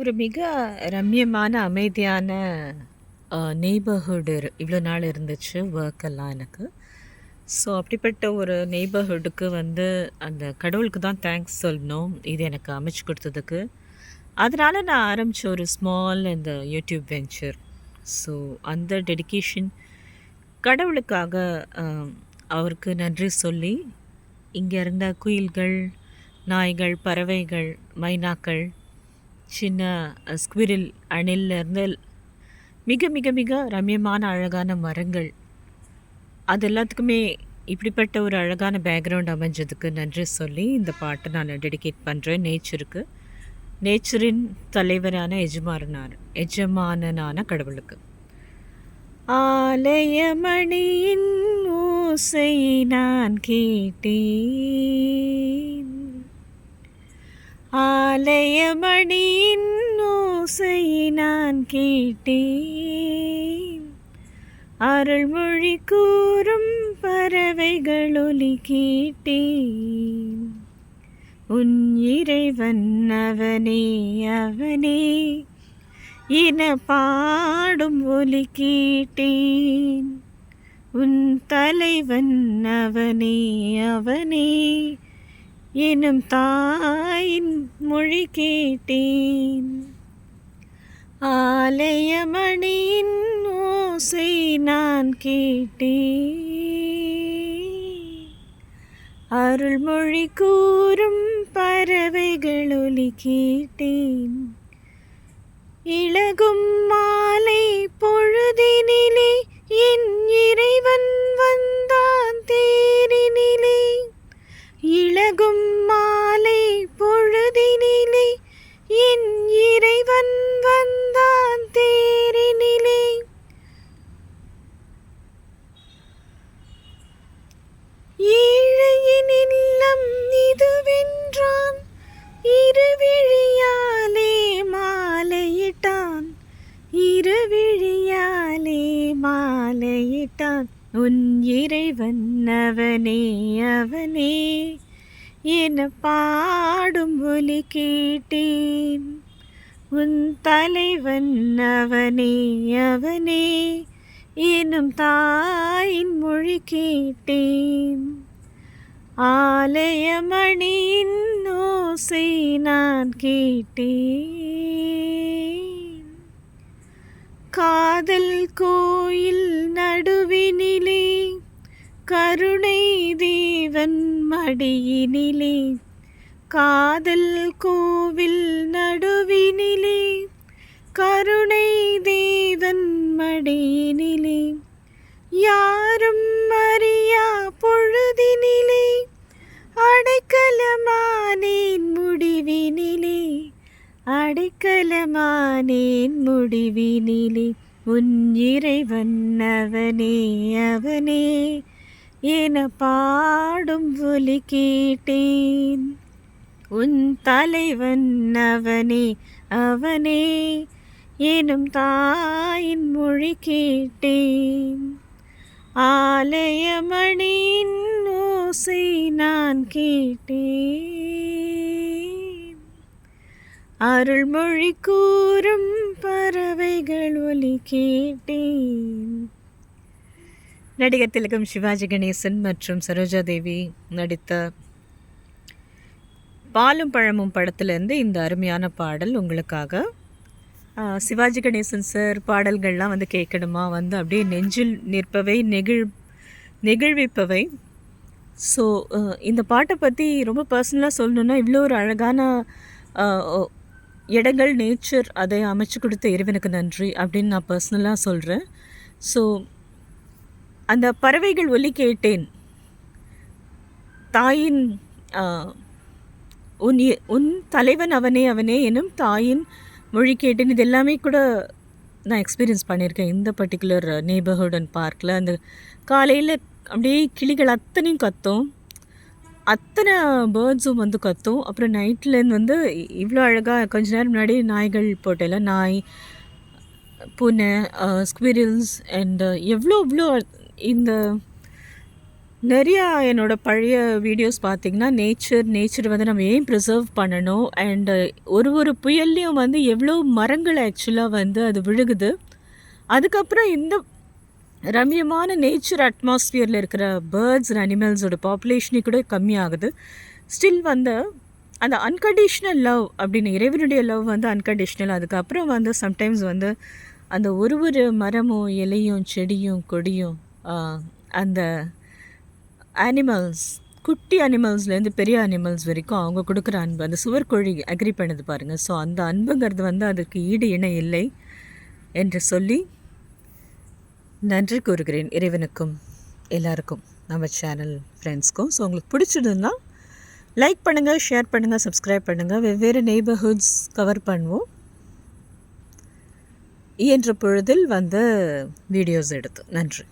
ஒரு மிக ரம்மியமான, அமைதியான நெய்பர்ஹுட் இவ்வளோ நாள் இருந்துச்சு ஒர்க் எல்லாம் எனக்கு. ஸோ அப்படிப்பட்ட ஒரு நெய்பர்ஹுட்டுக்கு வந்து அந்த கடவுளுக்கு தான் தேங்க்ஸ் சொல்லணும். இது எனக்கு அமைச்சு கொடுத்ததுக்கு. அதனால் நான் ஆரம்பித்த ஒரு ஸ்மால் இந்த யூடியூப் வெஞ்சர் ஸோ அந்த டெடிகேஷன் கடவுளுக்காக அவருக்கு நன்றி சொல்லி, இங்கே இருந்த குயில்கள், நாய்கள், பறவைகள், மைனாக்கள், சின்ன ஸ்குவிரில், அணிலிருந்து மிக மிக மிக ரம்மியமான அழகான மரங்கள். அது எல்லாத்துக்குமே இப்படிப்பட்ட ஒரு அழகான பேக்ரவுண்ட் அமைஞ்சதுக்கு நன்றி சொல்லி, இந்த பாட்டை நான் டெடிகேட் பண்ணுறேன் நேச்சருக்கு. நேச்சரின் தலைவரான எஜமானனான எஜமானனான கடவுளுக்கு. ஆலயமணியின் ஓசை நான் கேட்டேன். ஆலயமணியின் ஓசை நான் கேட்டேன். அருள்மொழி கூறும் பறவைகள் ஒலி கேட்டேன். உன் இறைவன் அவனே அவனே இன பாடும் ஒலி கேட்டேன். உன் தலைவன் அவனே அவனே எனும் தாயின் மொழி கேட்டேன். ஆலயமணியின் ஓசை நான் கேட்டேன். அருள்மொழி கூறும் பறவைகள் ஒலி கேட்டேன். இளகும் மாலை பொழுதினிலே இருவிழியாலே மாலையிட்டான். இருவிழியாலே மாலையிட்டான். உன் இறைவன் அவனே அவனே என பாடும் ஒலி கேட்டேன். உன் தலைவன் அவனே அவனே எனும் தாயின் மொழி கேட்டேன். ஆலயமணியின் ஓசை நான் கேட்டேன். காதல் கோயில் நடுவினிலே கருணை தேவன் மடியினிலே. காதல் கோவில் நடுவினிலே கருணை தேவன் மடியினிலே. யாரும் முடிவினிலே. உன் இறைவன் அவனே அவனே என பாடும் ஒலி கேட்டேன். உன் தலைவன் அவனே அவனே எனும் தாயின் மொழி கேட்டேன். ஆலயமணியின் ஓசை நான் கேட்டேன். அருள்மொழி கூறும் பறவைகள் ஒலி கேட்டேன். நடிகர் திலகம் சிவாஜி கணேசன் மற்றும் சரோஜா தேவி நடித்த பாலும் பழமும் படத்திலேருந்து இந்த அருமையான பாடல் உங்களுக்காக. சிவாஜி கணேசன் சார் பாடல்கள்லாம் வந்து கேட்கணுமா வந்து அப்படியே நெஞ்சில் நிற்பவை நெகிழ் நெகிழ்விப்பவை. ஸோ இந்த பாட்டை பற்றி ரொம்ப பர்சனலாக சொல்லணுன்னா இவ்வளோ ஒரு அழகான இடங்கள், நேச்சர் அதை அமைச்சு கொடுத்த இறைவனுக்கு நன்றி அப்படின்னு நான் பர்சனலாக சொல்கிறேன் ஸோ அந்த பறவைகள் ஒலி கேட்டேன். தாயின் உன் உன் தலைவன் அவனே அவனே எனும் தாயின் மொழி கேட்டேன். இது எல்லாமே கூட நான் எக்ஸ்பீரியன்ஸ் பண்ணியிருக்கேன். இந்த பர்ட்டிகுலர் நெய்பர்ஹுட் அண்ட் பார்க்கில் அந்த காலையில் அப்படியே கிளிகள் அத்தனையும் கத்தும். அத்தனை பேர்ட்ஸும் வந்து கத்தும். அப்புறம் நைட்லேருந்து வந்து இவ்வளோ அழகாக கொஞ்ச நேரம் முன்னாடி நாய்கள் போட்டல நாய், பூனை, ஸ்குவிரில்ஸ் அண்டு எவ்வளோ இவ்வளோ இந்த நிறையா என்னோட பழைய வீடியோஸ் பார்த்திங்கன்னா நேச்சர் நேச்சர் வந்து நம்ம ஏன் ப்ரிசர்வ் பண்ணணும் அண்டு ஒரு ஒரு புயல்லையும் வந்து எவ்வளோ மரங்கள் ஆக்சுவலாக வந்து அது விழுகுது அதுக்கப்புறம் இந்த ரம்யமான நேச்சர் அட்மாஸ்ஃபியரில் இருக்கிற பேர்ட்ஸ் அண்ட் அனிமல்ஸோட பாப்புலேஷனே கூட கம்மியாகுது. ஸ்டில் வந்து அந்த அன்கண்டிஷ்னல் லவ் அப்படின்னு இறைவனுடைய லவ் வந்து அன்கண்டிஷ்னல் அதுக்கப்புறம் வந்து சம்டைம்ஸ் வந்து அந்த ஒரு ஒரு மரமும் இலையும் செடியும் கொடியும் அந்த அனிமல்ஸ் குட்டி அனிமல்ஸ்லேருந்து பெரிய அனிமல்ஸ் வரைக்கும் அவங்க கொடுக்குற அன்பு அந்த சுவர்கொழி அக்ரி பண்ணது பாருங்கள் ஸோ அந்த அன்புங்கிறது வந்து அதுக்கு ஈடு இணை இல்லை என்று சொல்லி நன்றி கூறுகிறேன் இறைவனுக்கும் எல்லாருக்கும் நம்ம சேனல் ஃப்ரெண்ட்ஸ்க்கும் ஸோ உங்களுக்கு பிடிச்சிருந்தா லைக் பண்ணுங்கள் ஷேர் பண்ணுங்கள் சப்ஸ்கிரைப் பண்ணுங்கள் வெவ்வேறு நெய்பர்ஹுட்ஸ் கவர் பண்ணுவோம். இயன்ற பொழுதில் வந்து வீடியோஸ் எடுத்து. நன்றி.